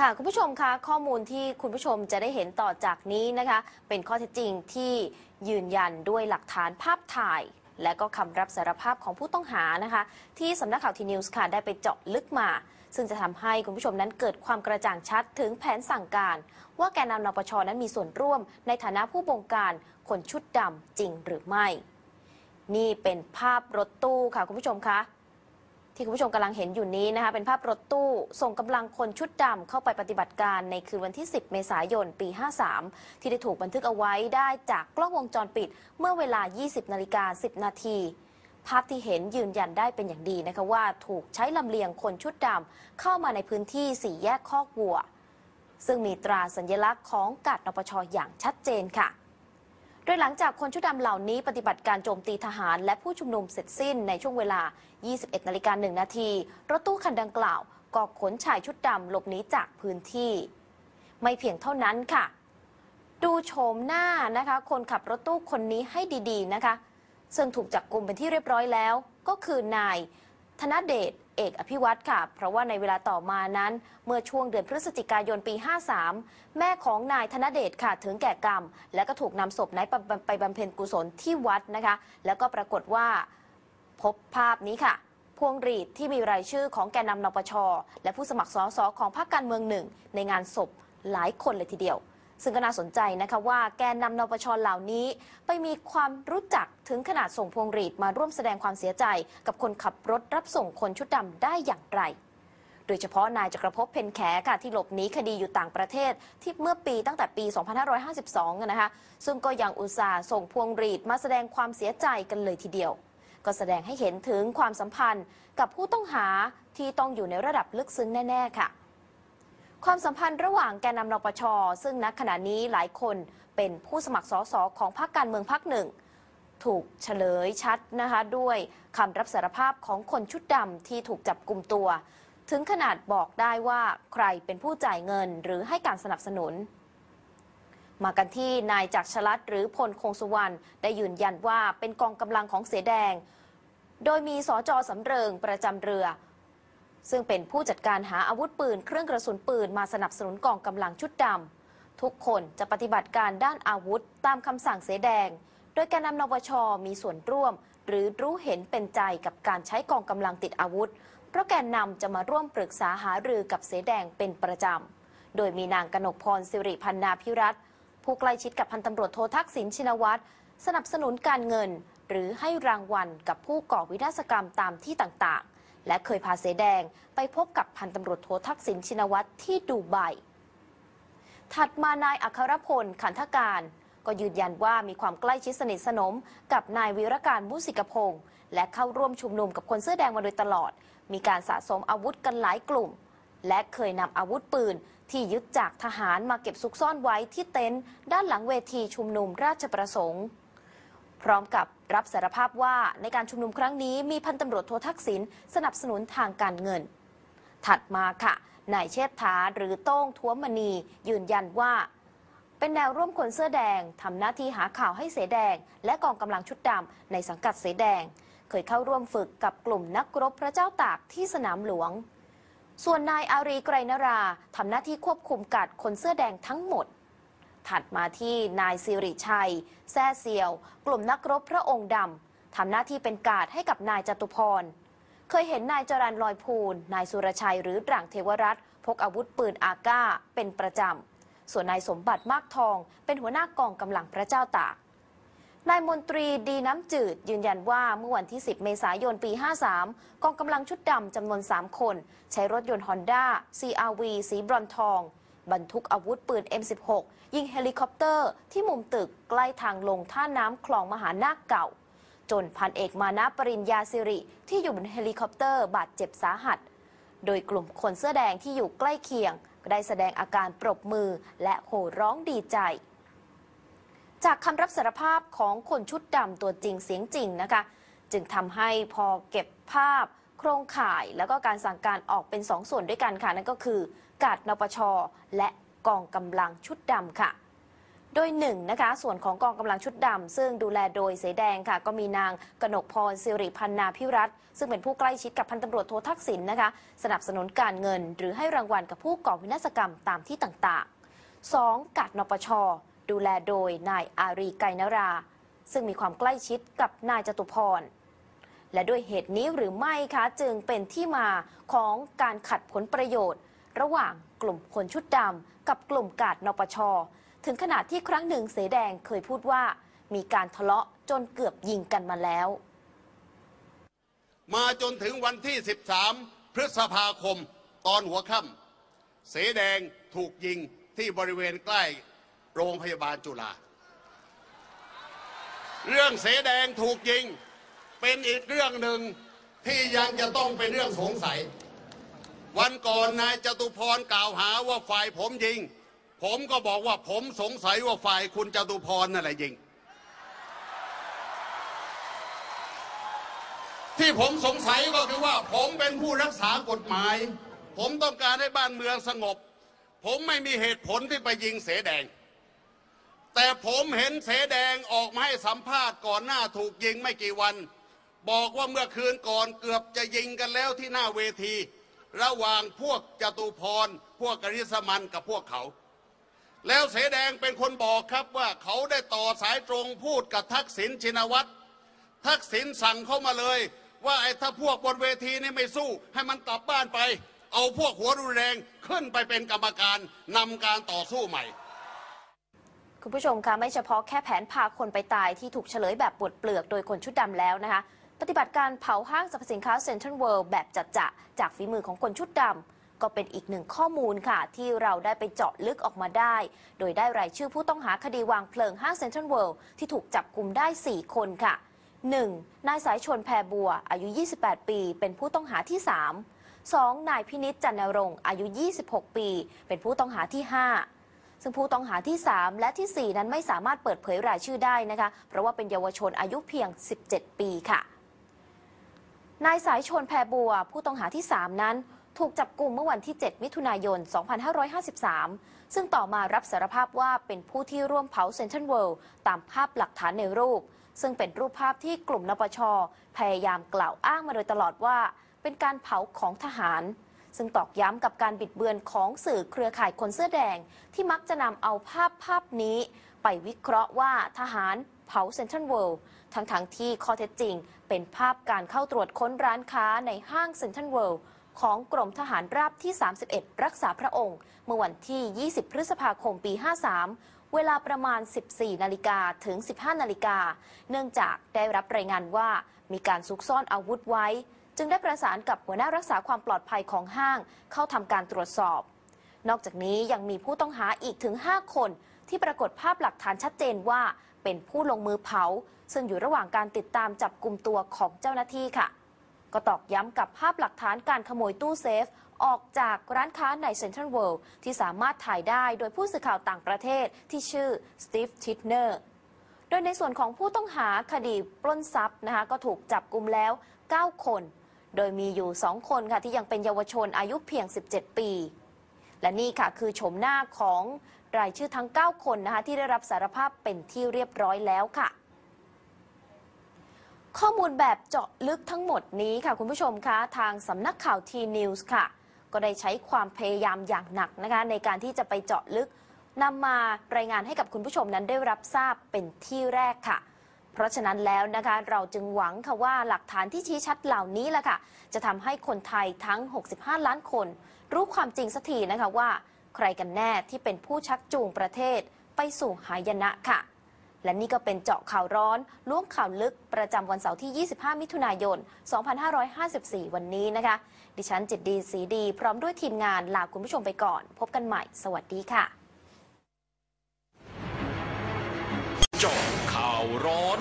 ค่ะคุณผู้ชมคะข้อมูลที่คุณผู้ชมจะได้เห็นต่อจากนี้นะคะ เป็นข้อเท็จจริงที่ยืนยันด้วยหลักฐานภาพถ่าย และก็คำรับสารภาพของผู้ต้องหานะคะ ที่สำนักข่าวทีนิวส์ค่ะได้ไปเจาะลึกมา ซึ่งจะทำให้คุณผู้ชมนั้นเกิดความกระจ่างชัดถึงแผนสั่งการ ว่าแกนนำนปชนั้นมีส่วนร่วม ในฐานะผู้บงการคนชุดดำจริงหรือไม่ นี่เป็นภาพรถตู้ค่ะคุณผู้ชมคะ ที่คุณผู้ชมกำลังเห็นอยู่นี้นะคะเป็นภาพรถตู้ ส่งกำลังคนชุดดำเข้าไปปฏิบัติการในคืนวันที่ 10 เมษายน ปี 53 ที่ได้ถูกบันทึกเอาไว้ได้จากกล้องวงจรปิด เมื่อเวลา 20 นาฬิกา 10 นาที ภาพที่เห็นยืนยันได้เป็นอย่างดีนะคะว่าถูกใช้ลำเลียงคนชุดดำเข้ามาในพื้นที่สี่แยกคอกวัว ซึ่งมีตราสัญลักษณ์ของกาดนปชอย่างชัดเจนค่ะ โดยหลังจากคนชุดดำเหล่านี้ปฏิบัติการโจมตีทหาร และผู้ชุมนุมเสร็จสิ้นในช่วงเวลา 21นาฬิกา1นาที รถตู้คันดังกล่าวก็ขนชายชุดดำหลบหนีจากพื้นที่ ไม่เพียงเท่านั้นค่ะ ดูโฉมหน้านะคะ คนขับรถตู้คนนี้ให้ดีๆนะคะ ซึ่งถูกจับกลุ่มเป็นที่เรียบร้อยแล้ว ก็คือนาย ธนเดช เอกอภิวัตรค่ะ เพราะว่าในเวลาต่อมานั้น เมื่อช่วงเดือนพฤศจิกายนปี 53 แม่ของนายธนเดชค่ะถึงแก่กรรม และก็ถูกนำศพนายไปบำเพ็ญกุศลที่วัดนะคะ แล้วก็ปรากฏว่าพบภาพนี้ค่ะพวงหรีดที่มีรายชื่อของแกนนำนปช และผู้สมัครสสของพรรคการเมืองหนึ่งในงานศพหลายคนเลยทีเดียว ซึ่งก็น่าสนใจนะคะว่าแกนนำนปชเหล่านี้ ไปมีความรู้จักถึงขนาดส่งพวงหรีดมาร่วมแสดงความเสียใจ กับคนขับรถรับส่งคนชุดดำได้อย่างไร โดยเฉพาะนายจักรภพเพนแขค่ะที่หลบหนีคดีอยู่ต่างประเทศ ที่เมื่อปีตั้งแต่ปี 2552 นะคะซึ่งก็ยังอุตส่าห์ส่งพวงหรีดมาแสดงความเสียใจกันเลยทีเดียวก็แสดงให้เห็นถึงความสัมพันธ์กับผู้ต้องหาที่ต้องอยู่ในระดับลึกซึ้งแน่ ๆ ค่ะ ความสัมพันธ์ระหว่างแกนนำนปช ซึ่งณขณะนี้หลายคนเป็นผู้สมัครสสของพรรคการเมืองพรรคหนึ่ง ถูกเฉลยชัดนะคะด้วยคำรับสารภาพของคนชุดดำที่ถูกจับกลุ่มตัว ถึงขนาดบอกได้ว่าใครเป็นผู้จ่ายเงินหรือให้การสนับสนุน มากันที่นายจักรชลัดหรือพลคงสุวรรณได้ยืนยันว่าเป็นกองกำลังของเสแดง โดยมีสจสำเริงประจำเรือ ซึ่งเป็นผู้จัดการหาอาวุธปืน เครื่องกระสุนปืนมาสนับสนุนกองกำลังชุดดำทุกคนจะปฏิบัติการด้านอาวุธตามคำสั่งเสแดง โดยการนำนปชมีส่วนร่วม หรือรู้เห็นเป็นใจกับการใช้กองกำลังติดอาวุธ เพราะแกนนำจะมาร่วมปรึกษาหารือกับเสแดงเป็นประจำ โดยมีนางกนกพรสิริพันนาพิรัตผู้ใกล้ชิดกับพันตำรวจโททักษิณชินวัตรสนับสนุนการเงิน หรือให้รางวัลกับผู้ก่อวินาศกรรมตามที่ต่างๆ และเคยพาเสแดงไปพบกับพันตำรวจโททักษิณชินวัตรที่ดูไบ ถัดมานายอัครพลขันธการ ก็ยืนยันว่ามีความใกล้ชิดสนิทสนม กับนายวีรการมุสิกพงศ์และเข้าร่วมชุมนุมกับคนเสื้อแดงมาโดยตลอด มีการสะสมอาวุธกันหลายกลุ่ม และเคยนำอาวุธปืน ที่ยึดจากทหารมาเก็บซุกซ่อนไว้ที่เต็นท์ด้านหลังเวทีชุมนุมราชประสงค์ พร้อมกับ รับสารภาพว่าในการชุมนุมครั้งนี้มีพันตำรวจโททักษิณสนับสนุนทางการเงิน ถัดมาค่ะนายเชษฐาหรือโต้งท้วมณี ยืนยันว่า เป็นแนวร่วมคนเสื้อแดงทำหน้าที่หาข่าวให้เสแดง และกองกำลังชุดดำในสังกัดเสแดง เคยเข้าร่วมฝึกกับกลุ่มนักรบพระเจ้าตากที่สนามหลวง ส่วนนายอารีไกรนราทำหน้าที่ควบคุมกัดคนเสื้อแดงทั้งหมด ถัดมาที่นายสิริชัย แซ่เซียว กลุ่มนักรบพระองค์ดำทำหน้าที่เป็นกาดให้กับนายจตุพร เคยเห็นนายจรันลอยพูนนายสุรชัยหรือด่างเทวรัตน์พกอาวุธปืนอาก้า เป็นประจำ ส่วนนายสมบัติมากทอง เป็นหัวหน้ากองกำลังพระเจ้าตากนายมนตรีดีน้ำจืดยืนยันว่าเมื่อวันที่ 10 เมษายนปี 53 กองกำลังชุดดำจำนวน 3 คน ใช้รถยนต์ฮอนด้า CRV สีบรอนทอง บรรทุกอาวุธปืน M16 ยิงเฮลิคอปเตอร์ ที่มุมตึกใกล้ทางลงท่าน้ำคลองมหานาคเก่า จนพันเอกมานะปริญญาสิริ ที่อยู่บนเฮลิคอปเตอร์บาดเจ็บสาหัส โดยกลุ่มคนเสื้อแดงที่อยู่ใกล้เคียง ได้แสดงอาการปรบมือและโห่ร้องดีใจจากคำรับสารภาพของคนชุดดำตัวจริงเสียงจริงนะคะ จึงทำให้พอเก็บภาพ โครงข่ายแล้วก็การสั่งการออกเป็นสองส่วนด้วยกันค่ะ นั่นก็คือ กาดนปช และกองกำลังชุดดำค่ะ โดยหนึ่งนะคะ ส่วนของกองกำลังชุดดำซึ่งดูแลโดยเสแดงค่ะ ก็มีนางกนกพรสิริพันนาพิรัตซึ่งเป็นผู้ใกล้ชิดกับพันตำรวจโททักษิณนะคะ สนับสนุนการเงิน หรือให้รางวัลกับผู้ก่อวินาศกรรมตามที่ต่างๆ 2. กัดนปช ดูแลโดยนายอารีไกนรา ซึ่งมีความใกล้ชิดกับนายจตุพร และด้วยเหตุนี้หรือไม่คะจึงเป็นที่มาของการขัดผลประโยชน์ ระหว่างกลุ่มคนชุดดำกับกลุ่มกาดนปช ถึงขนาดที่ครั้งหนึ่งเสแดงเคยพูดว่า มีการทะเลาะจนเกือบยิงกันมาแล้ว มาจนถึงวันที่ 13 พฤษภาคมตอนหัวค่ำเสแดงถูกยิงที่บริเวณใกล้โรงพยาบาลจุฬาเรื่องเสแดงถูกยิง เป็นอีกเรื่องหนึ่งที่ยังจะต้องเป็นเรื่องสงสัย วันก่อนนายจตุพรกล่าวหาว่าฝ่ายผมยิง ผมก็บอกว่าผมสงสัยว่าฝ่ายคุณจตุพรนั่นแหละยิง ที่ผมสงสัยก็คือว่า ผมเป็นผู้รักษากฎหมาย ผมต้องการให้บ้านเมืองสงบ ผมไม่มีเหตุผลที่ไปยิงเสแดง แต่ผมเห็นเสแดงออกมาให้สัมภาษณ์ก่อนหน้าถูกยิงไม่กี่วัน บอกว่าเมื่อคืนก่อนเกือบจะยิงกันแล้วที่หน้าเวที ระหว่างพวกจตุพร พวกกริสมันกับพวกเขา แล้วเสแดงเป็นคนบอกครับว่าเขาได้ต่อสายตรงพูดกับทักษิณชินวัตรทักษิณสั่งเข้ามาเลย ว่าไอ้ถ้าพวกบนเวทีนี่ไม่สู้ ให้มันกลับบ้านไป เอาพวกหัวรุนแรงขึ้นไปเป็นกรรมการนำการต่อสู้ใหม่คุณผู้ชมคะไม่เฉพาะแค่แผนพาคนไปตายที่ถูกเฉลยแบบปวดเปลือกโดยคนชุดดำแล้วนะคะ ปฏิบัติการเผาห้างสรรพสินค้าเซ็นทรัลเวิลด์แบบจัดจะจากฝีมือของคนชุดดำก็เป็นอีกหนึ่งข้อมูลค่ะ ที่เราได้ไปเจาะลึกออกมาได้ โดยได้รายชื่อผู้ต้องหาคดีวางเพลิงห้างเซ็นทรัลเวิลด์ที่ถูกจับกลุ่มได้ 4 คนค่ะ 1. นายสายชนแพรบัว อายุ 28 ปี เป็นผู้ต้องหาที่ 3 2. นายพินิจจันนรงค์อายุ 26 ปี เป็นผู้ต้องหาที่ 5 ซึ่งผู้ต้องหาที่ 3 และที่ 4 นั้นไม่สามารถเปิดเผยรายชื่อได้นะคะ เพราะว่าเป็นเยาวชนอายุเพียง 17 ปีค่ะ นายสายชนแพรบัว ผู้ต้องหาที่ 3 นั้น ถูกจับกลุ่มเมื่อวันที่ 7 มิถุนายน 2553 ซึ่งต่อมารับสารภาพว่าเป็นผู้ที่ร่วมเผาเซนทรัลเวิลด์ตามภาพหลักฐานในรูป ซึ่งเป็นรูปภาพที่กลุ่มนปช พยายามกล่าวอ้างมาโดยตลอดว่า เป็นการเผาของทหาร ซึ่งตอกย้ำกับการบิดเบือนของสื่อเครือข่ายคนเสื้อแดง ที่มักจะนำเอาภาพภาพนี้ ไปวิเคราะห์ว่าทหารเผาเซ็นทรัลเวิลด์ ทั้งๆทที่ข้อเท็จจริง เป็นภาพการเข้าตรวจค้นร้านค้าในห้างเซ็นทรัลเวิลด์ของกรมทหารราบที่ 31 รักษาพระองค์ เมื่อวันที่ 20 พฤษภาคมปี 53 เวลาประมาณ 14 นาฬิกาถึง 15 นาฬิกา เนื่องจากได้รับรายงานว่ามีการซุกซ่อนอาวุธไว้ จึงได้ประสานกับหัวหน้ารักษาความปลอดภัยของห้างเข้าทำการตรวจสอบ นอกจากนี้ยังมีผู้ต้องหาอีกถึง 5 คน ที่ปรากฏภาพหลักฐานชัดเจนว่าเป็นผู้ลงมือเผา ซึ่งอยู่ระหว่างการติดตามจับกลุ่มตัวของเจ้าหน้าที่ค่ะ ก็ตอกย้ำกับภาพหลักฐานการขโมยตู้เซฟ ออกจากร้านค้าในเซ็นทรัลเวิลด์ที่สามารถถ่ายได้โดยผู้สื่อข่าวต่างประเทศที่ชื่อสตีฟทิทเนอร์โดยในส่วนของผู้ต้องหาคดีปล้นทรัพย์นะคะก็ถูกจับกลุ่มแล้ว 9 คน โดยมีอยู่ 2 คนค่ะที่ยังเป็นเยาวชนอายุเพียง 17 ปี และนี่ค่ะคือโฉมหน้าของรายชื่อทั้ง 9 คนนะคะที่ได้รับสารภาพเป็นที่เรียบร้อยแล้วค่ะ ข้อมูลแบบเจาะลึกทั้งหมดนี้ค่ะคุณผู้ชมคะทางสำนักข่าวทีนิวส์ค่ะ ก็ได้ใช้ความพยายามอย่างหนักนะคะในการที่จะไปเจาะลึกนำมารายงานให้กับคุณผู้ชมนั้นได้รับทราบเป็นที่แรกค่ะ ราะฉะนั้นแล้วนะคะเราจึงหวังค่ะว่าหลักฐานที่ชี้ชัดเหล่านี้แหละค่ะจะทำให้คนไทยทั้ง 65 ล้านคน รู้ความจริงสักทีนะคะว่า ใครกันแน่ที่เป็นผู้ชักจูงประเทศไปสู่หายนะค่ะ และนี่ก็เป็นเจาะข่าวร้อนล้วงข่าวลึกประจำวันเสาร์ที่ 25 มิถุนายน 2554 วันนี้นะคะ ดิฉันจิตดีสีดี พร้อมด้วยทีมงานลาคุณผู้ชมไปก่อน พบกันใหม่ สวัสดีค่ะ จาะข่าวร้อน